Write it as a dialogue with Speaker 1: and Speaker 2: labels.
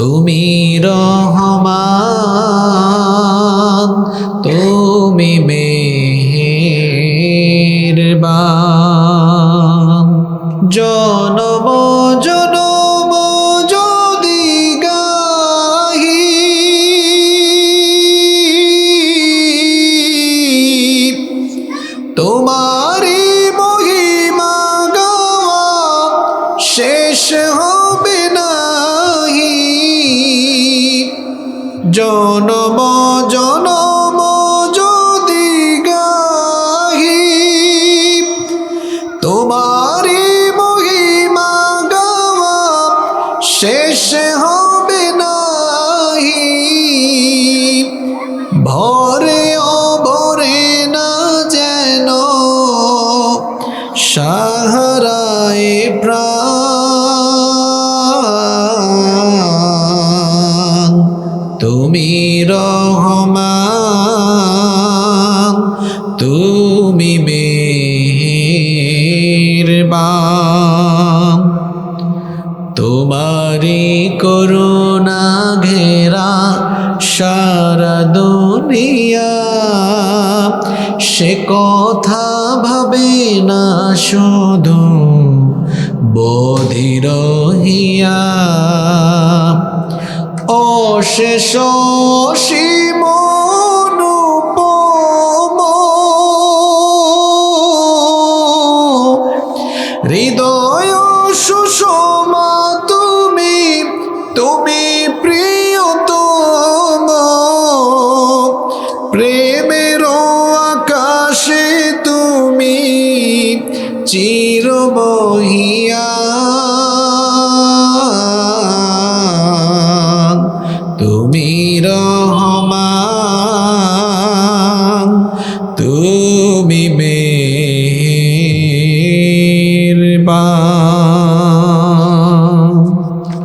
Speaker 1: তুমি রহমান তুমি মেহেরবান। জনম জনম যদি গাহি তোমারি মহিমা গাওয়া শেষ হবে জনম জনম যদি গাহি তোমারি মহিমা গাওয়া শেষ হবে নাহি। ভরে অভরে না যেন সাহারায় প্রাণ রহমান, তুমি মেহেরবান। তোমারি করুণা ঘেরা সারা দুনিয়া, সে কথা ভাবে না শুধু বধির হিয়া। অশেষ অনুপম হৃদয় তুমি তুমি প্রেমের আকাশে তুমি চিরবহিয়া তুমি রহমান তুমি মেহেরবান।